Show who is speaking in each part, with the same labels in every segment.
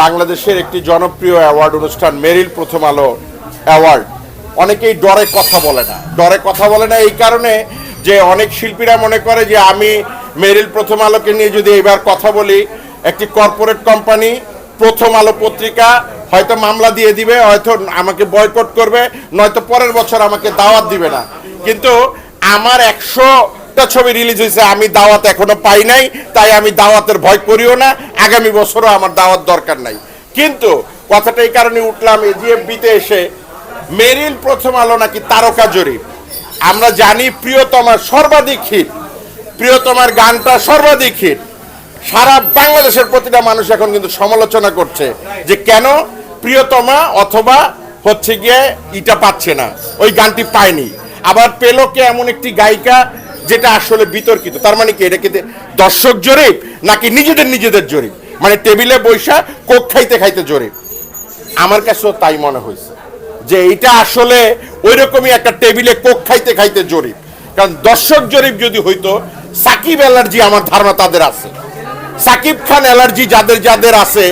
Speaker 1: বাংলাদেশের একটি জনপ্রিয় অ্যাওয়ার্ড অনুষ্ঠান মেরিল প্রথম আলো অ্যাওয়ার্ড। অনেকেই ডরে কথা বলে না। ডরে কথা বলে না এই কারণে যে অনেক শিল্পীরা মনে করে যে আমি মেরিল প্রথম আলোকে নিয়ে যদি এবার কথা বলি, একটি কর্পোরেট কোম্পানি, প্রথম আলো পত্রিকা, হয়তো মামলা দিয়ে দিবে, হয়তো আমাকে বয়কট করবে, নয়তো পরের বছর আমাকে দাওয়াত দিবে না। কিন্তু আমার একশোটা ছবি রিলিজ হয়েছে, আমি দাওয়াত এখনও পাই নাই, তাই আমি দাওয়াতের ভয় করিও না, আগামী বছরও আমার দাওয়াত দরকার নাই। কিন্তু কথাটা এই কারণে উঠলাম এজিএফবিতে এসে মেরিল প্রথম আলো নাকি তারকা জরিপ। আমরা জানি প্রিয়তমার সর্বাধিক হিট প্রিয়তমার গানটা সর্বাধিক হিট সারা বাংলাদেশের প্রতিটা মানুষ এখন কিন্তু সমালোচনা করছে যে কেন প্রিয়তমা অথবা হচ্ছে গিয়ে ইটা পাচ্ছে না, ওই গানটি পায়নি। আবার পেল কে এমন একটি গায়িকা যেটা আসলে বিতর্কিত। তার মানে কি, এটা কি দর্শক জরিপ নাকি নিজেদের নিজেদের জরিপ? মানে টেবিলে বৈশা, কোক খাইতে খাইতে জরিপ। আমার কাছেও তাই মনে হয়েছে যে এটা আসলে ওই রকমই একটা টেবিলে কোক খাইতে খাইতে জরিপ। কারণ দর্শক জরিপ যদি হইতো, সাকিব অ্যালার্জি আমার ধারণা তাদের আছে। সাকিব খান অ্যালার্জি যাদের যাদের আছে,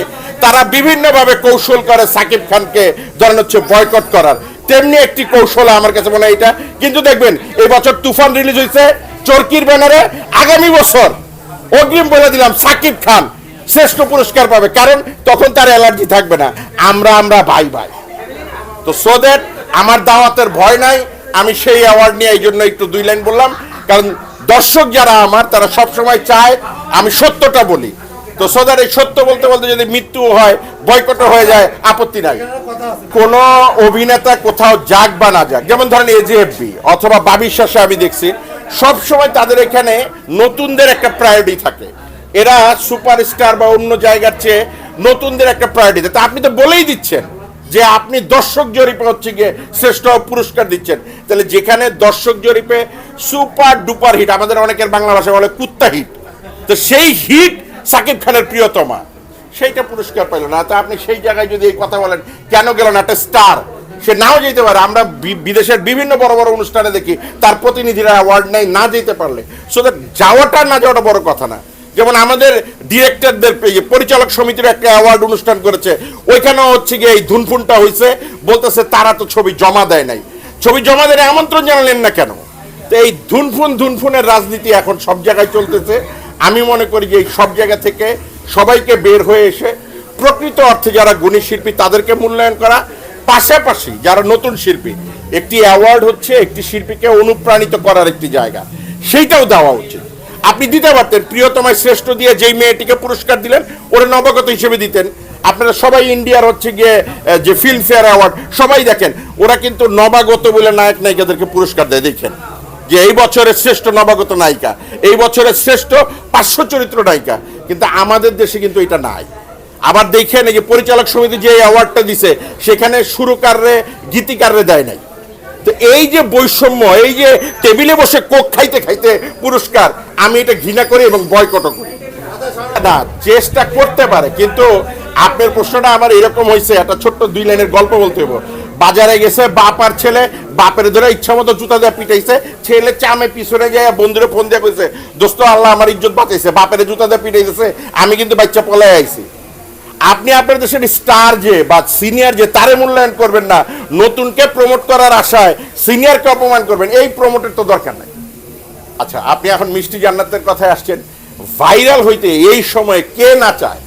Speaker 1: তারা বিভিন্নভাবে কৌশল করে সাকিব খানকে ধরেন হচ্ছে বয়কট করার। তেমনি একটি কৌশল আমার কাছে মনে হয় এটা। কিন্তু দেখবেন, এই বছর তুফান রিলিজ হয়েছে, চরকির ব্যানারে আগামী বছর অগ্রিম বলে দিলাম সাকিব খান শ্রেষ্ঠ পুরস্কার পাবে, কারণ তখন তার অ্যালার্জি থাকবে না। আমরা আমরা, ভাই ভাই। তো সো দ্যাট আমার দাওয়াতের ভয় নাই, আমি সেই অ্যাওয়ার্ড নিয়ে এই জন্য একটু দুই লাইন বললাম, কারণ দর্শক যারা আমার, তারা সব সময় চায় আমি সত্যটা বলি। তো সো দ্যাট এই সত্য বলতে বলতে যদি মৃত্যু হয়, বয়কট হয়ে যায়, আপত্তি নাই। কোন অভিনেতা কোথাও যাক বা না যাক, যেমন ধরেন এজিএফবি অথবা বাবির শাসে আমি দেখছি সব সময় তাদের এখানে নতুনদের একটা প্রায়োরিটি থাকে। এরা সুপারস্টার বা অন্য জায়গার চেয়ে নতুনদের একটা প্রায়োরিটি তা আপনি তো বলেই দিচ্ছেন যে আপনি দর্শক জরিপে হচ্ছে গিয়ে শ্রেষ্ঠ পুরস্কার দিচ্ছেন। তাহলে যেখানে দর্শক জরিপে সুপার ডুপার হিট আমাদের অনেকের বাংলা ভাষায় বলে কুত্তা হিট তো সেই হিট সাকিব খানের প্রিয়তমা। সেইটা পুরস্কার পাইল না। তা আপনি সেই জায়গায় যদি এই কথা বলেন, কেন গেল না? একটা স্টার। সে নাও যেতে পারে। আমরা বিদেশের বিভিন্ন বড় বড় অনুষ্ঠানে দেখি, তার প্রতিনিধিরা অ্যাওয়ার্ড নেয়, না যেতে পারলে। সো দ্যাট যাওয়াটা না যাওয়াটা বড় কথা না। যেমন আমাদের ডিরেক্টরদের পরিচালক সমিতির একটা অ্যাওয়ার্ড অনুষ্ঠান করেছে। ওইখানেও হচ্ছে গিয়ে এই ধুনফুনটা হয়েছে বলতেছে, তারা তো ছবি জমা দেয় নাই। ছবি জমা দেয় আমন্ত্রণ জানালেন না কেন? তো এই ধুনফুন ধুনফুনের রাজনীতি এখন সব জায়গায় চলতেছে। আমি মনে করি যে সব জায়গা থেকে সবাইকে বের হয়ে এসে প্রকৃত অর্থে যারা গুণী শিল্পী তাদেরকে মূল্যায়ন করা, পাশাপাশি যারা নতুন শিল্পী, একটি অ্যাওয়ার্ড হচ্ছে একটি শিল্পীকে অনুপ্রাণিত করার একটি জায়গা। সেইটাও দেওয়া উচিত। আপনি দিতে পারতেন, প্রিয়তমায় শ্রেষ্ঠ দিয়ে যেই মেয়েটিকে পুরস্কার দিলেন, ওরা নবাগত হিসেবে দিতেন। আপনারা সবাই ইন্ডিয়ার হচ্ছে গিয়ে যে ফিল্মফেয়ার অ্যাওয়ার্ড সবাই দেখেন, ওরা কিন্তু নবাগত বলে নায়ক নায়িকাদেরকে পুরস্কার দেয়, দেখেন। যে এই বছরের শ্রেষ্ঠ নবাগত নায়িকা, এই বছরের শ্রেষ্ঠ পার্শ্ব চরিত্র নায়িকা, কিন্তু আমাদের দেশে কিন্তু এটা নাই। আবার দেখে যে পরিচালক সমিতি যে অ্যাওয়ার্ডটা দিছে, সেখানে সুরকাররে, গীতিকাররে দেয় নাই। তো এই যে বৈষম্য, এই যে টেবিলে বসে কোক খাইতে খাইতে পুরস্কার, আমি এটা ঘৃণা করি এবং বয়কটও করি। না, চেষ্টা করতে পারে, কিন্তু আপনার প্রশ্নটা আমার এরকম হয়েছে একটা ছোট্ট দুই লাইনের গল্প বলতে হব বাজারে গেছে, বাপ আর ছেলে, বাপের ধরে ইচ্ছা মতো জুতা দিয়ে পিটাইছে, ছেলে চামে পিছনে যায় বন্ধুরে ফোন দিয়ে কইছে, দোস্ত, আল্লাহ আমার ইজ্জত বাঁচাইছে, বাপের জুতা দিয়ে পিটাইছে আমি কিন্তু বাচ্চা পলাই আইছি। আপনি আপনার দেশের স্টার যে বা সিনিয়র যে, তারে মূল্যায়ন করবেন না, নতুনকে প্রমোট করার আশায় সিনিয়রকে অপমান করবেন, এই প্রমোটের তো দরকার নাই। আচ্ছা আপনি এখন মিষ্টি জান্নাতের কথায় আসছেন ভাইরাল হইতে এই সময়ে কে না চায়?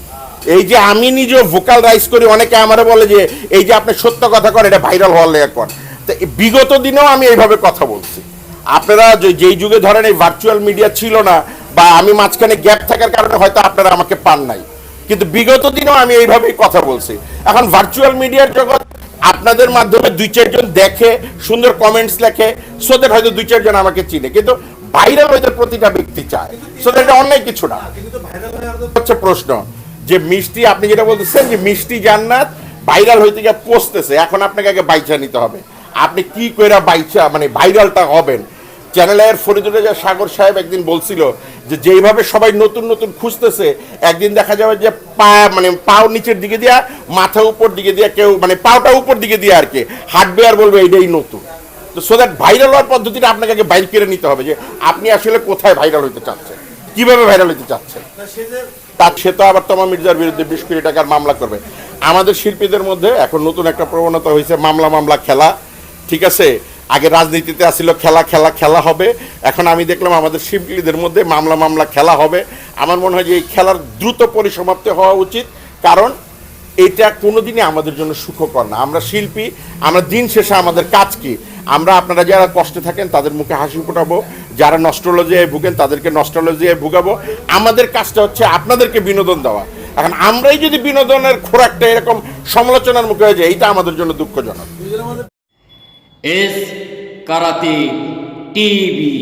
Speaker 1: এই যে আমি নিজেও ভোকাল রাইজ করি অনেকে আমারে বলে যে এই যে আপনি সত্য কথা করেন এটা ভাইরাল হওয়ার লেগে কর তো বিগত দিনেও আমি এইভাবে কথা বলছি। আপনারা যে- যেই যুগে ধরেন এই ভার্চুয়াল মিডিয়া ছিল না বা আমি মাঝখানে গ্যাপ থাকার কারণে হয়তো আপনারা আমাকে পান নাই। কিন্তু বিগত দিনেও আমি এইভাবেই কথা বলছি। এখন ভার্চুয়াল মিডিয়ার জগৎ আপনাদের মাধ্যমে দুই চারজন দেখে সুন্দর কমেন্টস লেখে সোদের হয়তো দুই চারজন আমাকে চিনে। কিন্তু ভাইরাল হইতে প্রতিটা ব্যক্তি চায়। সোদের এটা অন্যায় কিছু না। হচ্ছে প্রশ্ন। যে মিষ্টি, আপনি যেটা বলতেছেন যে মিষ্টি জান্নাত ভাইরাল হইতে গিয়ে পচতেছে, এখন আপনাকে আগে বাইচা নিতে হবে। আপনি কি কইরা বাইচা মানে ভাইরালটা হবেন? চ্যানেলের ফরিদুল রাজা সাগর সাহেব একদিন বলছিল যে যেইভাবে সবাই নতুন নতুন খুঁজতেছে, একদিন দেখা যাবে যে পা মানে পাও নিচের দিকে দিয়া, মাথা উপর দিকে দিয়া কেউ মানে পাওটা উপর দিকে দিয়ে আর কি, হাঁটবে আর বলবে এইটাই নতুন। তো সো দ্যাট ভাইরাল হওয়ার পদ্ধতিটা আপনাকে আগে বাইর করে নিতে হবে যে আপনি আসলে কোথায় ভাইরাল হইতে চাচ্ছেন। কীভাবে ভাইরাল
Speaker 2: হতে যে
Speaker 1: তার সে তো আবার তমা মির্জার বিরুদ্ধে বিশ কোটি টাকার মামলা করবে। আমাদের শিল্পীদের মধ্যে এখন নতুন একটা প্রবণতা হয়েছে, মামলা মামলা খেলা, ঠিক আছে? আগে রাজনীতিতে আসছিল খেলা খেলা খেলা হবে। এখন আমি দেখলাম আমাদের শিল্পীদের মধ্যে মামলা মামলা খেলা হবে। আমার মনে হয় যে এই খেলার দ্রুত পরিসমাপ্তি হওয়া উচিত, কারণ এটা কোনোদিনই আমাদের জন্য সুখকর না। আমরা শিল্পী, আমরা দিন শেষে আমাদের কাজ কি? আমরা আপনারা যারা কষ্টে থাকেন, তাদের মুখে হাসি ফোটাবো যারা নস্ট্রোলজিয়ায় ভুগেন, তাদেরকে নস্ট্রোলজিয়ায় ভুগাবো। আমাদের কাজটা হচ্ছে আপনাদেরকে বিনোদন দেওয়া। এখন আমরাই যদি বিনোদনের খোরাকটা এরকম সমালোচনার মুখে হয়ে যায় এইটা আমাদের জন্য দুঃখজনক।
Speaker 2: S karate TV.